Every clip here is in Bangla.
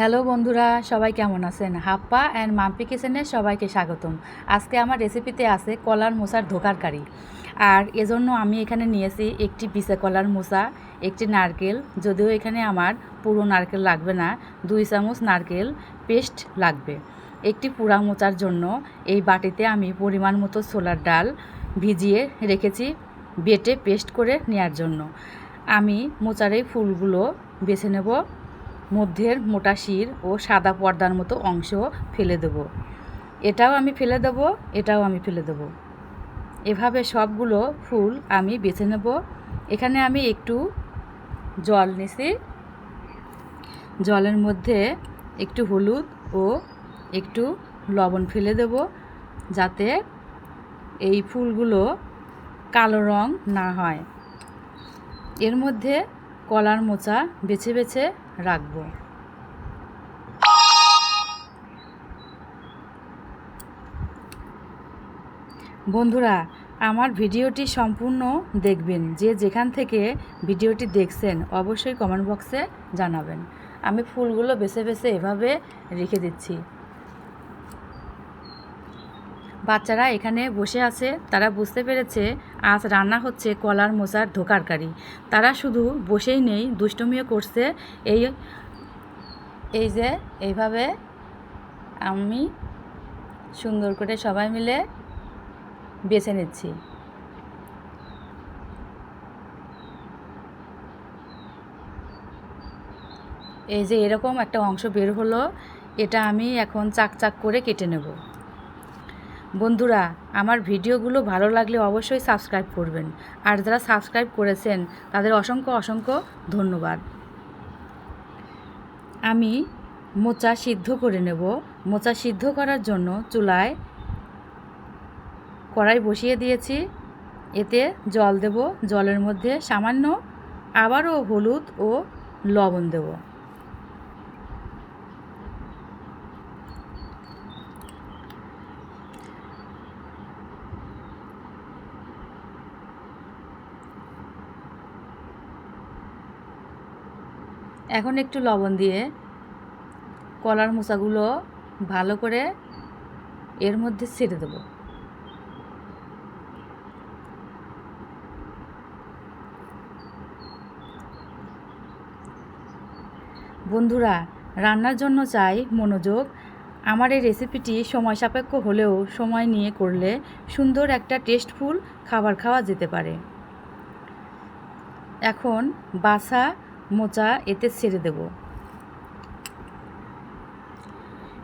হ্যালো বন্ধুরা, সবাই কেমন আছেন? হাপ্পা অ্যান্ড মাম্পি কিচেনে সবাইকে স্বাগতম। আজকে আমার রেসিপিতে আছে কলার মোচার ধোকার কারি। আর এজন্য আমি এখানে নিয়েছি একটি পিসে কলার মোচা একটি নারকেল, যদিও এখানে আমার পুরো নারকেল লাগবে না, দুই চামচ নারকেল পেস্ট লাগবে। একটি পুরা মোচার জন্য এই বাটিতে আমি পরিমাণ মতো ছোলার ডাল ভিজিয়ে রেখেছি বেটে পেস্ট করে নেওয়ার জন্য। আমি মোচার এই ফুলগুলো বেছে নেব মধ্যের মোটা শির ও সাদা পর্দার মতো অংশ ফেলে দেব। এটাও আমি ফেলে দেব, এটাও আমি ফেলে দেব। এভাবে সবগুলো ফুল আমি বেছে নেব। এখানে আমি একটু জল নিছি। জলের মধ্যে একটু হলুদ ও একটু লবণ ফেলে দেব যাতে এই ফুলগুলো কালো রং না হয়। এর মধ্যে কলার মোচা বেছে বেছে রাখব। বন্ধুরা, আমার ভিডিওটি সম্পূর্ণ দেখবেন। যে যেখান থেকে ভিডিওটি দেখছেন, অবশ্যই কমেন্ট বক্সে জানাবেন। আমি ফুলগুলো বেছে বেছে এভাবে রেখে দিচ্ছি। বাচ্চারা এখানে বসে আছে, তারা বুঝতে পেরেছে আজ রান্না হচ্ছে কলার মোচার ধোকার কারি তারা শুধু বসেই নেই, দুষ্টমিও করছে। এই এই যে, এইভাবে আমি সুন্দর করে সবাই মিলে বেছে নিচ্ছি। এই যে এরকম একটা অংশ বের হলো, এটা আমি এখন চাক চাক করে কেটে নেব। বন্ধুরা, আমার ভিডিওগুলো ভালো লাগলে অবশ্যই সাবস্ক্রাইব করবেন। আর যারা সাবস্ক্রাইব করেছেন, তাদের অসংখ্য অসংখ্য ধন্যবাদ। আমি মোচা সিদ্ধ করে নেব। মোচা সিদ্ধ করার জন্য চুলায় কড়াই বসিয়ে দিয়েছি। এতে জল দেব। জলের মধ্যে সামান্য আবারও হলুদ ও লবণ দেব। এখন একটু লবণ দিয়ে কলার মোচাগুলো ভালো করে এর মধ্যে ছেড়ে দেবো। বন্ধুরা, রান্নার জন্য চাই মনোযোগ। আমার এই রেসিপিটি সময় সাপেক্ষ হলেও সময় নিয়ে করলে সুন্দর একটা টেস্টফুল খাবার খাওয়া যেতে পারে। এখন বাসা মোচা এতে ছেড়ে দেব।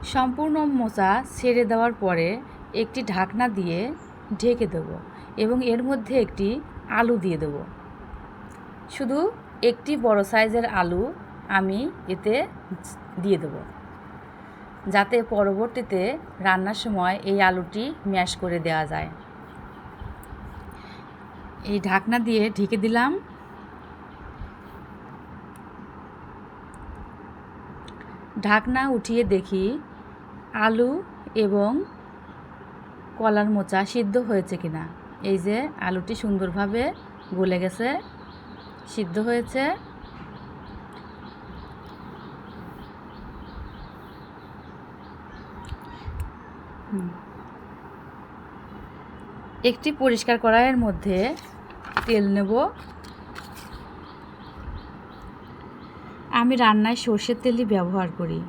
সম্পূর্ণ মোচা ছেড়ে দেওয়ার পরে একটি ঢাকনা দিয়ে ঢেকে দেব এবং এর মধ্যে একটি আলু দিয়ে দেব। শুধু একটি বড় সাইজের আলু আমি এতে দিয়ে দেব। যাতে পরবর্তীতে রান্নার সময় এই আলুটি ম্যাশ করে দেওয়া যায়। এই ঢাকনা দিয়ে ঢেকে দিলাম। ঢাকনা উঠিয়ে দেখি আলু এবং কলার মোচা সিদ্ধ হয়েছে কিনা। এই যে আলুটি সুন্দরভাবে গলে গেছে, সিদ্ধ হয়েছে। একটি পরিষ্কার কড়াইয়ের মধ্যে তেল নেব। আমি রান্নায় সর্ষের তেলই ব্যবহার করি।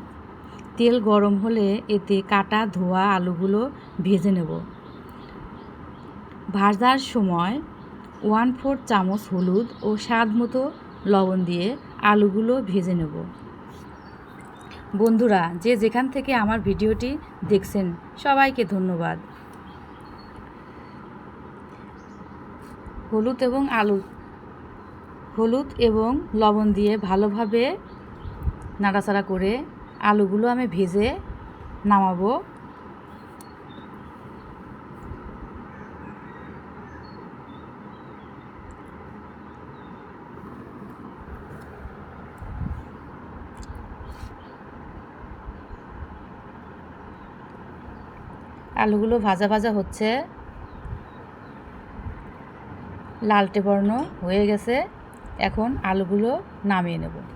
তেল গরম হলে এতে কাটা, ধোয়া, আলুগুলো ভেজে নেব। ভাজার সময় ওয়ান ফোর চামচ হলুদ ও স্বাদ মতো লবণ দিয়ে আলুগুলো ভেজে নেব। বন্ধুরা, যে যেখান থেকে আমার ভিডিওটি দেখছেন, সবাইকে ধন্যবাদ। হলুদ এবং আলু, হলুদ এবং লবণ দিয়ে ভালোভাবে নাড়াচাড়া করে আলুগুলো আমি ভেজে নামাবো। আলুগুলো ভাজা ভাজা হচ্ছে। লালটে বর্ণ হয়ে গেছে। এখন আলুগুলো নামিয়ে নেব।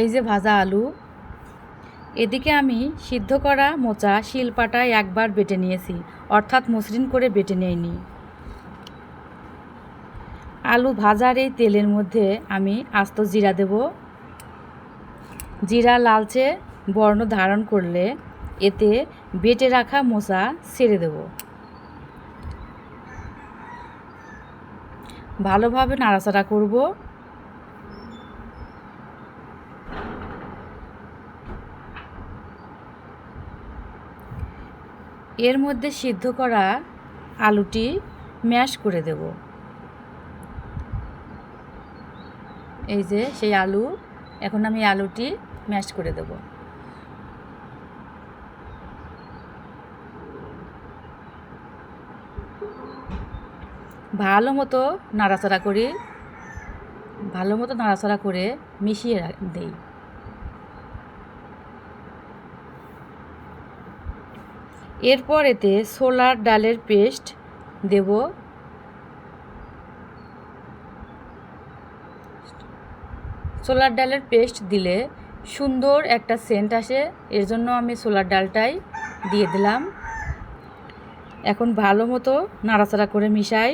এই যে ভাজা আলু, এদিকে আমি সিদ্ধ করা মোচা শিলপাটায় একবার বেটে নিয়েছি, অর্থাৎ মসৃণ করে বেটে নিইনি। আলু ভাজার এই তেলের মধ্যে আমি আস্ত জিরা দেব। জিরা লালচে বর্ণ ধারণ করলে এতে বেটে রাখা মোচা ছেড়ে দেব। ভালোভাবে নাড়াচাড়া করব। এর মধ্যে সিদ্ধ করা আলুটি ম্যাশ করে দেব। এই যে সেই আলু, এখন আমি আলুটি ম্যাশ করে দেব। ভালো মতো নাড়াচাড়া করি, ভালো মতো নাড়াচাড়া করে মিশিয়ে দেই। এরপর এতে সোলার ডালের পেস্ট দেব। সোলার ডালের পেস্ট দিলে সুন্দর একটা সেন্ট আসে, এর জন্য আমি সোলার ডালটাই দিয়ে দিলাম। এখন ভালো মতো নাড়াচাড়া করে মিশাই।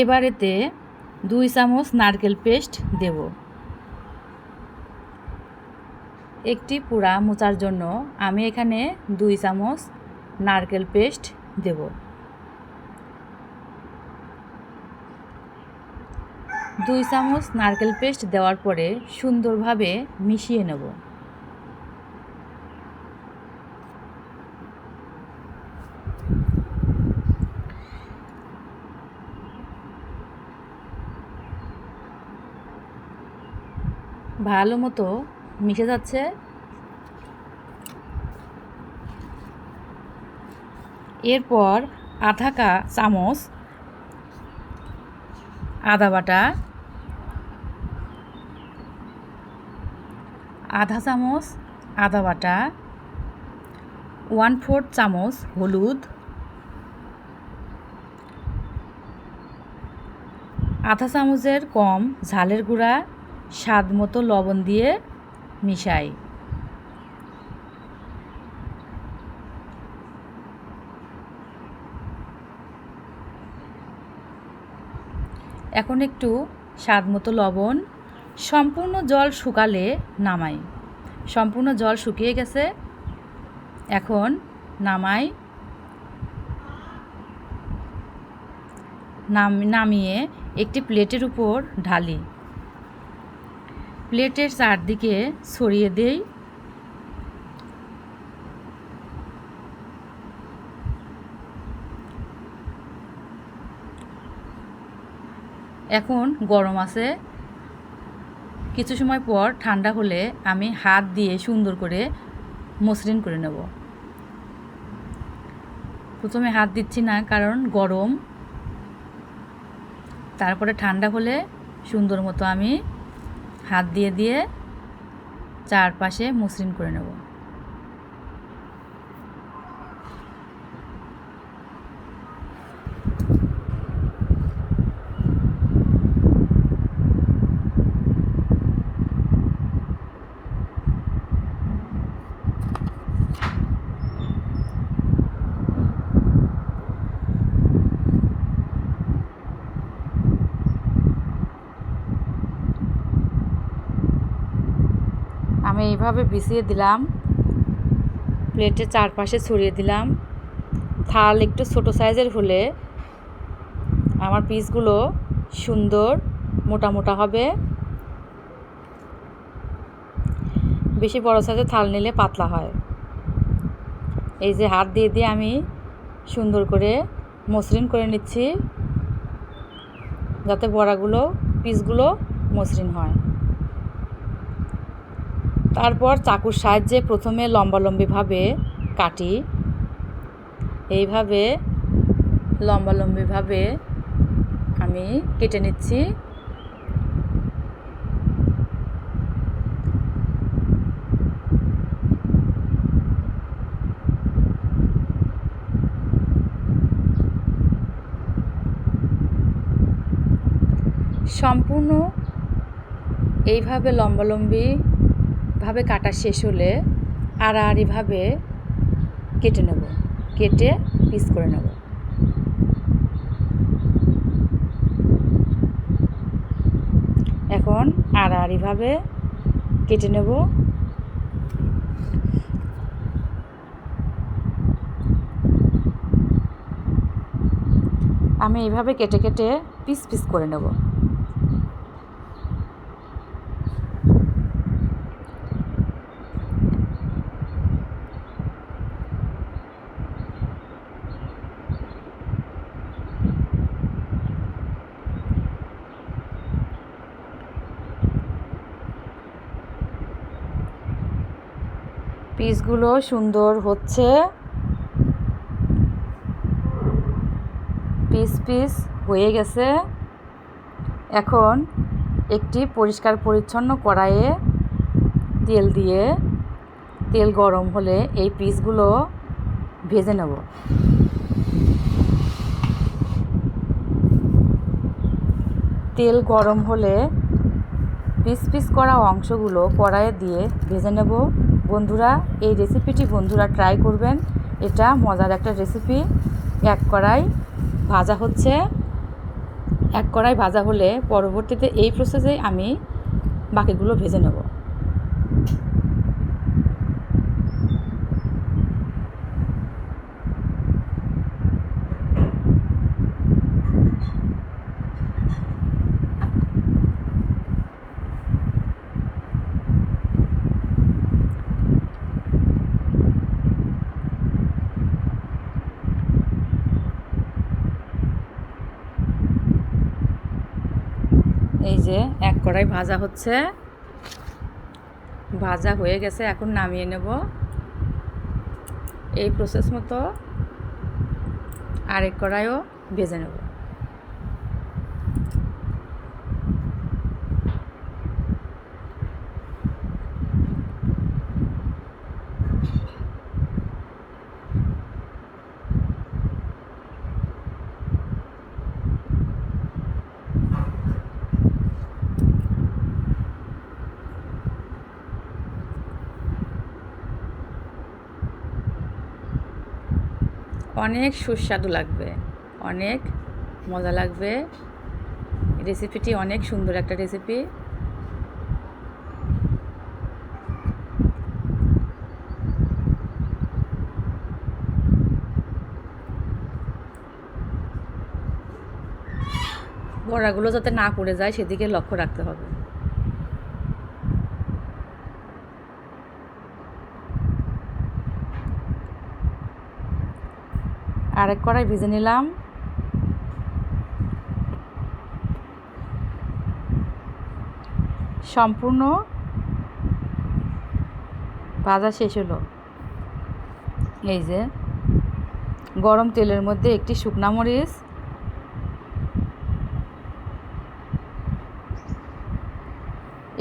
এবার এতে দুই চামচ নারকেল পেস্ট দেব। একটি পোড়া মোচার জন্য আমি এখানে দুই চামচ নারকেল পেস্ট দেব। দুই চামচ নারকেল পেস্ট দেওয়ার পরে সুন্দরভাবে মিশিয়ে নেব। ভালো মতো মিশে যাচ্ছে। এরপর আধা কা চামচ আদা বাটা, আধা চামচ আদা বাটা ওয়ান ফোর্থ চামচ হলুদ, আধা চামচের কম ঝালের গুঁড়া স্বাদ মতো লবণ দিয়ে মিশাই। এখন একটু স্বাদ মতো লবণ, সম্পূর্ণ জল শুকালে নামাই। সম্পূর্ণ জল শুকিয়ে গেছে, এখন নামাই। নাম, নামিয়ে একটি প্লেটের উপর ঢালি। প্লেটের চারদিকে ছড়িয়ে দেই। এখন গরম আছে। কিছু সময় পর ঠান্ডা হলে আমি হাত দিয়ে সুন্দর করে মসৃণ করে নেব। প্রথমে হাত দিচ্ছি না, কারণ গরম। তারপরে ঠান্ডা হলে সুন্দর মতো আমি হাত দিয়ে দিয়ে চারপাশে মসৃণ করে নেব। আমি এইভাবে বিছিয়ে দিলাম। প্লেটের চারপাশে ছড়িয়ে দিলাম। থাল একটু ছোট সাইজের হলে আমার পিসগুলো সুন্দর মোটা মোটা হবে। বেশি বড় সাইজের থাল নিলে পাতলা হয়। এই যে হাত দিয়ে দিয়ে আমি সুন্দর করে মসৃণ করে নিচ্ছি, যাতে বড়াগুলো, পিসগুলো মসৃণ হয়। তারপর চাকুর সাহায্যে প্রথমে লম্বালম্বিভাবে কাটি। এইভাবে লম্বালম্বিভাবে আমি কেটে নিচ্ছি। সম্পূর্ণ এইভাবে লম্বালম্বি ভাবে কাটা শেষ হলে আড়াআড়িভাবে কেটে নেব। কেটে পিস করে নেব। এখন আড়াআড়িভাবে কেটে নেব। আমি এইভাবে কেটে কেটে পিস পিস করে নেব। পিসগুলো সুন্দর হচ্ছে। পিস পিস হয়ে গেছে। এখন একটি পরিষ্কার পরিচ্ছন্ন কড়াইয়ে তেল দিয়ে, তেল গরম হলে এই পিসগুলো ভেজে নেব। তেল গরম হলে পিস পিস করা অংশগুলো কড়াইয়ে দিয়ে ভেজে নেব। বন্ধুরা, এই রেসিপিটি বন্ধুরা ট্রাই করবেন। এটা মজার একটা রেসিপি এক কড়াই ভাজা হচ্ছে। এক কড়াই ভাজা হলে পরবর্তীতে এই প্রসেসে আমি বাকিগুলো ভেজে নেব এই যে এক কড়াই ভাজা হচ্ছে। ভাজা হয়ে গেছে, এখন নামিয়ে নেব। এই প্রসেস মতো আরেক কড়াইও ভেজে নেব। অনেক সুস্বাদু লাগবে, অনেক মজা লাগবে। রেসিপিটি অনেক সুন্দর একটা রেসিপি বড়াগুলো যাতে না পড়ে যায়, সেদিকে লক্ষ্য রাখতে হবে। আরেক কড়াই ভেজে নিলাম। সম্পূর্ণ ভাজা শেষ হলো। এই যে, গরম তেলের মধ্যে একটি শুকনা মরিচ,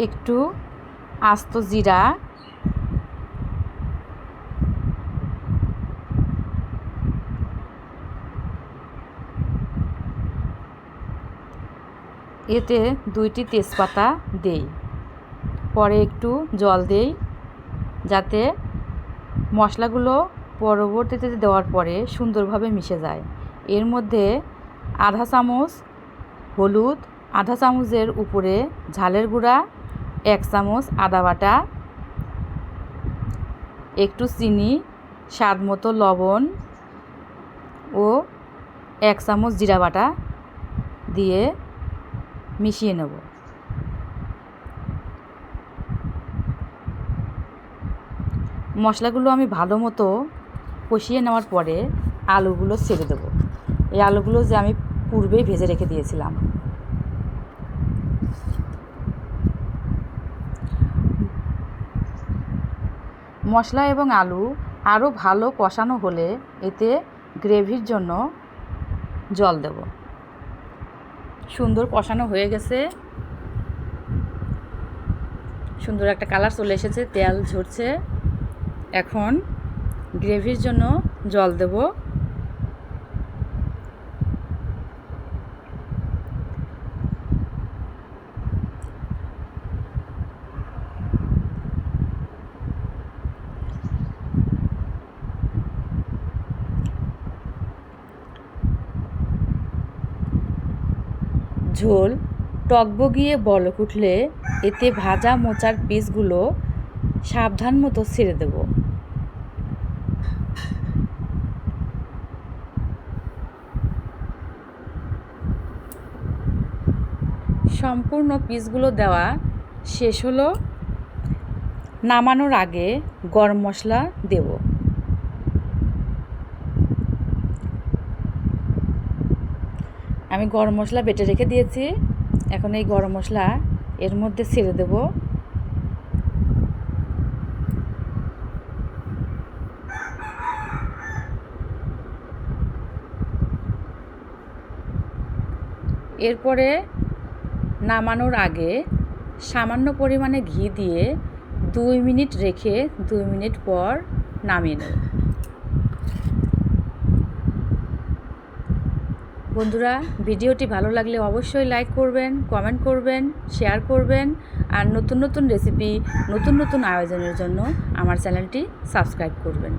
একটু আস্ত জিরা এতে দুইটি তেজপাতা দেই। পরে একটু জল দেই, যাতে মশলাগুলো পরবর্তীতে দেওয়ার পরে সুন্দরভাবে মিশে যায়। এর মধ্যে আধা চামচ হলুদ, আধা চামচের উপরে ঝালের গুঁড়া, এক চামচ আদা বাটা, একটু চিনি, স্বাদ মতো লবণ ও এক চামচ জিরা বাটা দিয়ে মিশিয়ে নেব। মশলাগুলো আমি ভালো মতো কষিয়ে নেওয়ার পরে আলুগুলো ছেড়ে দেবো। এই আলুগুলো যে আমি পূর্বেই ভেজে রেখে দিয়েছিলাম। মশলা এবং আলু আরও ভালো কষানো হলে এতে গ্রেভির জন্য জল দেব। সুন্দর কষানো হয়ে গেছে। সুন্দর একটা কালার চলে এসেছে, তেল ঝরছে। এখন গ্রেভির জন্য জল দেব। ঝোল টকবগিয়ে বলক উঠলে এতে ভাজা মোচার পিসগুলো সাবধান মতো ছেড়ে দেব। সম্পূর্ণ পিসগুলো দেওয়া শেষ হলো। নামানোর আগে গরম মশলা দেব। আমি গরম মশলা বেটে রেখে দিয়েছি। এখন এই গরম মশলা এর মধ্যে ছেড়ে দেব। এরপরে নামানোর আগে সামান্য পরিমাণে ঘি দিয়ে দুই মিনিট রেখে দুই মিনিট পর নামিয়ে নেব। বন্ধুরা, ভিডিওটি ভালো লাগলে অবশ্যই লাইক করবেন কমেন্ট করবেন শেয়ার করবেন, আর নতুন নতুন রেসিপি নতুন নতুন আয়োজনের জন্য আমার চ্যানেলটি সাবস্ক্রাইব করবেন।